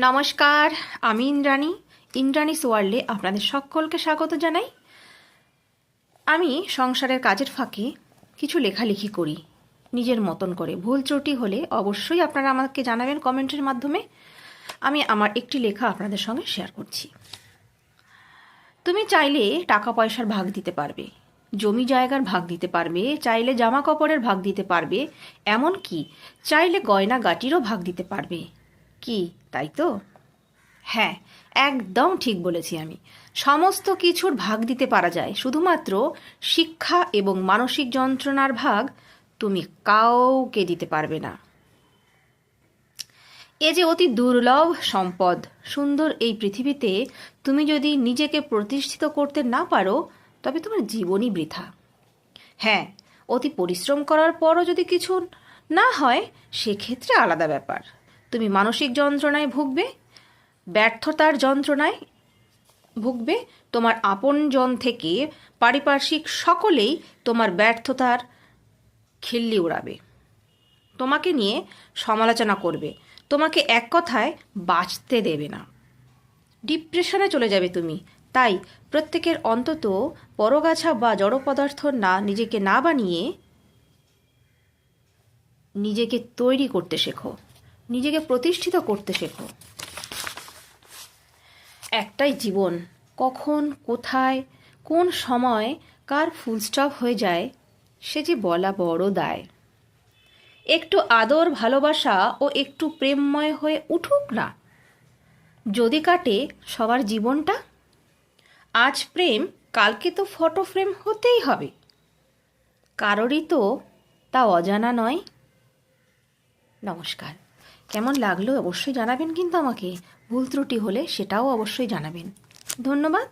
নমস্কার, আমি ইন্দ্রাণী। ইন্দ্রাণী সোয়ার্ল্ডে আপনাদের সকলকে স্বাগত জানাই। আমি সংসারের কাজের ফাঁকে কিছু লেখালেখি করি। নিজের মতন করে। ভুল ত্রুটি হলে অবশ্যই আপনারা আমাকে জানাবেন কমেন্টের মাধ্যমে। আমি আমার একটি লেখা আপনাদের সঙ্গে শেয়ার করছি। তুমি চাইলে টাকা পয়সার ভাগ দিতে পারবে, জমি জায়গার ভাগ দিতে পারবে, চাইলে জামা কাপড়ের ভাগ দিতে পারবে এমন কি চাইলে গয়না গাটিরও ভাগ দিতে পারবে। কি তাই তো? হ্যাঁ একদম ঠিক বলেছি আমি। সমস্ত কিছুর ভাগ দিতে পারা যায়, শুধুমাত্র শিক্ষা এবং মানসিক যন্ত্রণার ভাগ তুমি কাউকে দিতে পারবে না। এ যে অতি দুর্লভ সম্পদ, সুন্দর এই পৃথিবীতে তুমি যদি নিজেকে প্রতিষ্ঠিত করতে না পারো, তবে তোমার জীবনই বৃথা। হ্যাঁ অতি পরিশ্রম করার পরও যদি কিছু না হয়, সেক্ষেত্রে আলাদা ব্যাপার। তুমি মানসিক যন্ত্রণায় ভুগবে, ব্যর্থতার যন্ত্রণায় ভুগবে, তোমার আপনজন থেকে পারিপার্শ্বিক সকলেই তোমার ব্যর্থতার খিল্লি উড়াবে। তোমাকে নিয়ে সমালোচনা করবে, তোমাকে এক কথায় বাঁচতে দেবে না। ডিপ্রেশনে চলে যাবে তুমি, তাই প্রত্যেকের অন্তত পরগাছা বা জড় পদার্থ না নিজেকে না বানিয়ে নিজেকে তৈরি করতে শেখো। নিজেকে প্রতিষ্ঠিত করতে শেখো। একটাই জীবন, কখন, কোথায়, কোন সময়, কার ফুলস্টপ হয়ে যায়, সে যে বলা বড় দায়। একটু আদর, ভালোবাসা ও একটু প্রেমময় হয়ে উঠুক না। যদি কাটে সবার জীবনটা, আজ প্রেম, কালকে তো ফটো ফ্রেম হতেই হবে। কারোরই তো তা অজানা নয়। নমস্কার। কেমন লাগল অবশ্যই জানাবেন কিন্তু আমাকে। ভুল ত্রুটি হলে সেটাও অবশ্যই জানাবেন। ধন্যবাদ।